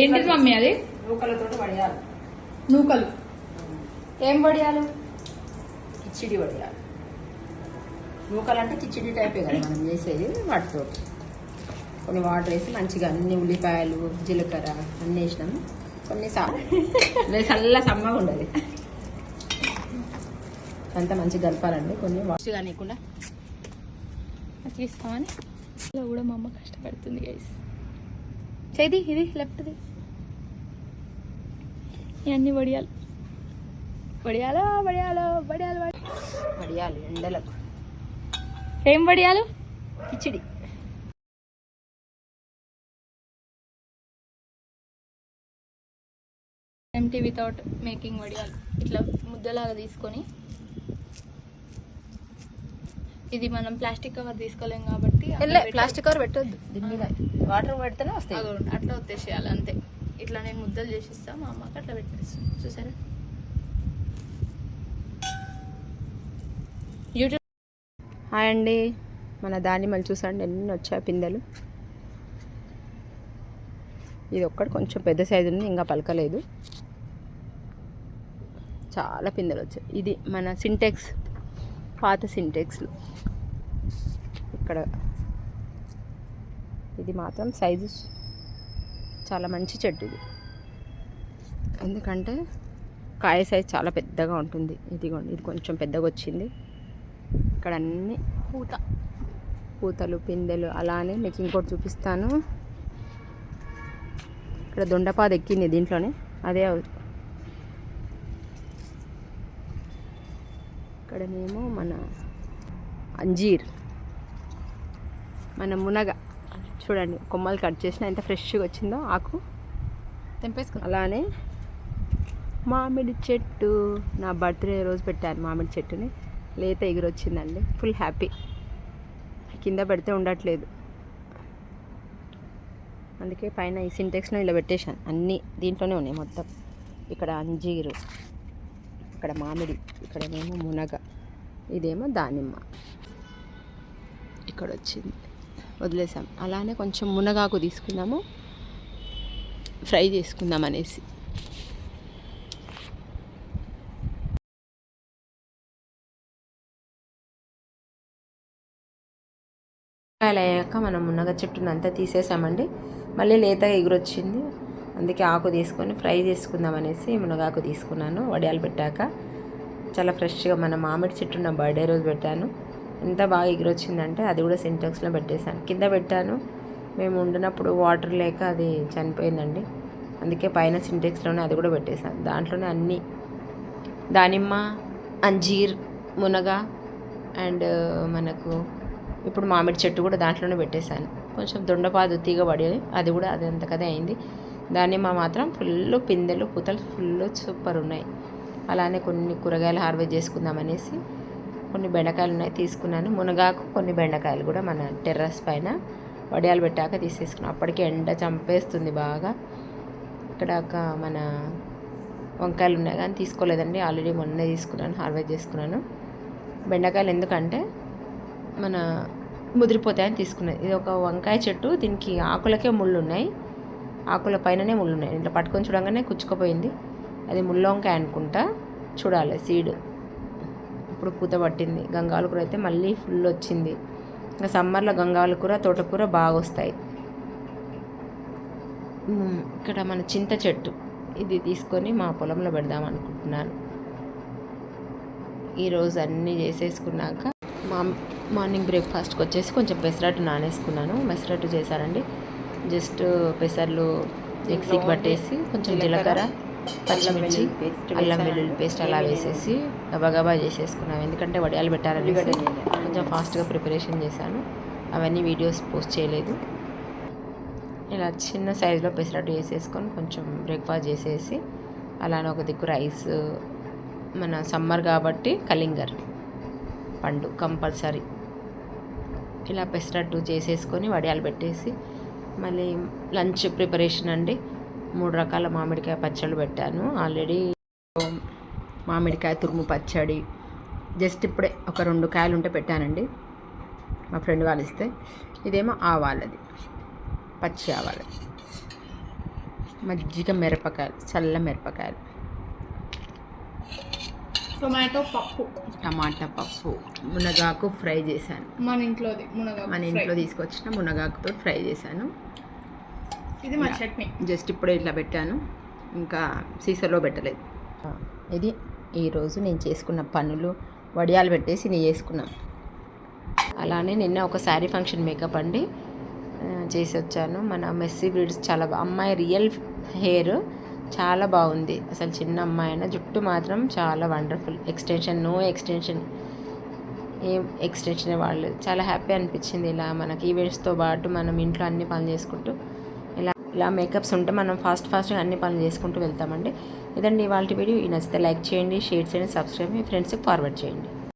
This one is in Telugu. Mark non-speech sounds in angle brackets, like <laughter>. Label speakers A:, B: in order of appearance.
A: ఏంటిది మమ్మీ అది?
B: నూకలతో వడియాలు.
A: నూకలు ఏం వడియాలు?
B: కిచిడి వడియాలు. నూకలు అంటే కిచిడి టైపే కదా మనం చేసేది వాటితో. కొన్ని వాటర్ వేసి మంచిగా అన్ని ఉల్లిపాయలు జీలకర్ర అన్ని వేసినాము కొన్ని <laughs> చల్ల సమ్మగా ఉండదు. అంతా మంచిగా కలపాలండి. కొన్ని వాటర్ కానివ్వకుండా
A: తీస్తామని ఇలా కూడా మా అమ్మ కష్టపడుతుంది గైస్ చేది ఇది లెఫ్ట్ది. ఇవన్నీ వడియాలు. వడియాలో వడియాలో వడియాలు వడి-
B: వడియాలు ఎండలకు.
A: ఏం వడియాలు?
B: కిచిడి.
A: ఎంటీ వితౌట్ మేకింగ్ వడియాలు. ఇట్లా ముద్దలాగా తీసుకొని ఇది మనం ప్లాస్టిక్ కవర్ తీసుకోలేం కాబట్టి
B: ప్లాస్టిక్ కవర్ పెట్టొద్దు. దీని మీద వాటర్ పెడితేనే వస్తాయి.
A: అట్లా వచ్చేసేయాలి అంతే. ఇట్లా నేను ముద్దలు చేసిస్తా మా అమ్మకి అట్లా పెట్టేస్తాను చూసారా? యూట్యూబ్
B: హాయ్ అండి. మన దానిమ్మలు చూసండి ఎన్ని వచ్చాయి పిందెలు? ఇది ఒక్కటి కొంచెం పెద్ద సైజు ఉంది ఇంకా పలకలేదు. చాలా పిందెలు వచ్చాయి. ఇది మన సింటెక్స్ పాత సింటెక్స్లు ఇక్కడ ఇది మాత్రం సైజు చాలా మంచి చెట్టు ఇది ఎందుకంటే కాయ సైజ్ చాలా పెద్దగా ఉంటుంది. ఇదిగోండి ఇది కొంచెం పెద్దగా వచ్చింది. ఇక్కడ అన్ని
A: పూత.
B: పూతలు పిందెలు అలానే మీకు ఇంకోటి చూపిస్తాను. ఇక్కడ దొండపాద ఎక్కింది దీంట్లోనే. అదే ఇక్కడనేమో మన అంజీర్ మన మునగ. చూడండి కొమ్మలు కట్ చేసిన ఎంత ఫ్రెష్గా వచ్చిందో ఆకు.
A: తెంపేసుకున్నా
B: అలానే మామిడి చెట్టు. నా బర్త్డే రోజు పెట్టాను మామిడి చెట్టుని. లేత ఎగురొచ్చిందండి. Full happy. కింద పెడితే ఉండట్లేదు. అందుకే పైన ఈ సింటెక్స్లో ఇలా పెట్టేశాను. అన్నీ దీంట్లోనే ఉన్నాయి మొత్తం. ఇక్కడ అంజీరు ఇక్కడ మామిడి ఇక్కడనేమో మునగ ఇదేమో దానిమ్మ. ఇక్కడ వచ్చింది వదిలేసాం. అలానే కొంచెం మునగాకు తీసుకుందాము. ఫ్రై చేసుకుందాం అనేసి. అయ్యాక మనం మునగ చెట్టును అంతా తీసేసామండి. మళ్ళీ లేతగా ఎగురొచ్చింది. అందుకే ఆకు తీసుకొని ఫ్రై చేసుకుందాం అనేసి మునగాకు తీసుకున్నాను. వడియాలు పెట్టాక. చాలా ఫ్రెష్గా మన మామిడి చెట్టు నా బర్త్డే రోజు పెట్టాను. ఎంత బాగా ఎగిరొచ్చిందంటే అది కూడా సింటెక్స్లో పెట్టేశాను. కింద పెట్టాను. మేము ఉండినప్పుడు వాటర్ లేక అది చనిపోయిందండి. అందుకే పైన సింటెక్స్లోనే అది కూడా పెట్టేశాను. దాంట్లోనే అన్నీ దానిమ్మ అంజీర్ మునగ అండ్ మనకు ఇప్పుడు మామిడి చెట్టు కూడా దాంట్లోనే పెట్టేశాను. కొంచెం దొండపాదు తీగ పడి అది కూడా అది అంతకదే అయింది. దానిమ్మ మాత్రం ఫుల్ పిందెలు పూతలు ఫుల్ సూపర్ ఉన్నాయి. అలానే కొన్ని కూరగాయలు హార్వెస్ట్ చేసుకుందామనేసి కొన్ని బెండకాయలు ఉన్నాయి తీసుకున్నాను. మునగాకు కొన్ని బెండకాయలు కూడా మన టెర్రస్ పైన వడియాలు పెట్టాక తీసేసుకున్నాం. అప్పటికే ఎండ చంపేస్తుంది బాగా. ఇక్కడ ఒక మన వంకాయలు ఉన్నాయి కానీ తీసుకోలేదండి. ఆల్రెడీ మొన్నే తీసుకున్నాను హార్వెస్ట్ చేసుకున్నాను. బెండకాయలు ఎందుకంటే మన ముదిరిపోతాయని తీసుకున్నది ఇది ఒక వంకాయ చెట్టు దీనికి ఆకులకే ముళ్ళు ఉన్నాయి. ఆకుల పైననే ముళ్ళు ఉన్నాయి. ఇట్లా పట్టుకొని చూడంగానే కుచ్చుకుపోయింది. అది ముళ్ళొంకాయ అనుకుంటా. చూడాలి సీడ్. ఇప్పుడు పూత పట్టింది. గంగావాల కూర అయితే మళ్ళీ ఫుల్ వచ్చింది. ఇంకా సమ్మర్లో గంగావాల కూర తోటకూర బాగా వస్తాయి. ఇక్కడ మన చింత చెట్టు. ఇది తీసుకొని మా పొలంలో పెడదాం అనుకుంటున్నాను. ఈరోజు అన్నీ చేసేసుకున్నాక మా మార్నింగ్ బ్రేక్ఫాస్ట్కి వచ్చేసి కొంచెం పెసరట్టు నానేసుకున్నాను. పెసరట్టు చేశానండి. జస్ట్ పెసర్లు మిక్సీకి పట్టేసి కొంచెం జీలకర్ర. పచ్చిమిర్చి అల్లం వెల్లుల్లి పేస్ట్ అలా వేసేసి గబగబా చేసేసుకున్నాం. ఎందుకంటే వడియాలు పెట్టాలని కొంచెం ఫాస్ట్గా ప్రిపరేషన్ చేశాను. అవన్నీ వీడియోస్ పోస్ట్ చేయలేదు. ఇలా చిన్న సైజులో పెసరట్టు వేసేసుకొని కొంచెం బ్రేక్ఫాస్ట్ చేసేసి అలానే ఒక దిక్కు రైస్ మన సమ్మర్ కాబట్టి కలింగర్ పండు కంపల్సరీ. ఇలా పెసరట్టు చేసేసుకొని వడియాలు పెట్టేసి మళ్ళీ లంచ్ ప్రిపరేషన్ అండి. మూడు రకాల మామిడికాయ పచ్చళ్ళు పెట్టాను. ఆల్రెడీ మామిడికాయ తురుము పచ్చడి. జస్ట్ ఇప్పుడే ఒక రెండు కాయలు ఉంటే పెట్టానండి. మా ఫ్రెండ్ వాళ్ళు ఇస్తే. ఇదేమో ఆవాలది. పచ్చి ఆవాలది మజ్జిగ మిరపకాయలు చల్ల మిరపకాయలు.
A: టొమాటో పప్పు.
B: టమాటా పప్పు. మునగాకు ఫ్రై చేశాను.
A: మన ఇంట్లోది
B: మన ఇంట్లో తీసుకొచ్చిన మునగాకుతో ఫ్రై చేశాను.
A: ఇది మా చట్నీ.
B: జస్ట్ ఇప్పుడే ఇట్లా పెట్టాను. ఇంకా సీసాలో పెట్టలేదు. ఇది ఈరోజు నేను చేసుకున్న పనులు. వడియాలు పెట్టేసి నేను చేసుకున్నాను అలానే నిన్న ఒక శారీ ఫంక్షన్ మేకప్ అండి. చేసి వచ్చాను. మన మెస్సీ బ్రీడ్స్ చాలా అమ్మాయి రియల్ హెయిర్ చాలా బాగుంది. అసలు చిన్న అమ్మాయి అయినా జుట్టు మాత్రం చాలా వండర్ఫుల్. Extension no extension. ఏం ఎక్స్టెన్షన్ వాళ్ళు. చాలా హ్యాపీ అనిపించింది ఇలా మనకి. ఈవెంట్స్తో పాటు మనం ఇంట్లో అన్ని పనులు చేసుకుంటూ ఇలా మేకప్స్ ఉంటే మనం ఫాస్ట్ ఫాస్ట్గా అన్ని పనులు చేసుకుంటూ వెళ్తామండి. ఇదండి ఇవాళ వీడియో. ఈ నచ్చితే లైక్ చేయండి షేర్ చేయండి సబ్స్క్రైబ్ మీ ఫ్రెండ్స్కి ఫార్వర్డ్ చేయండి.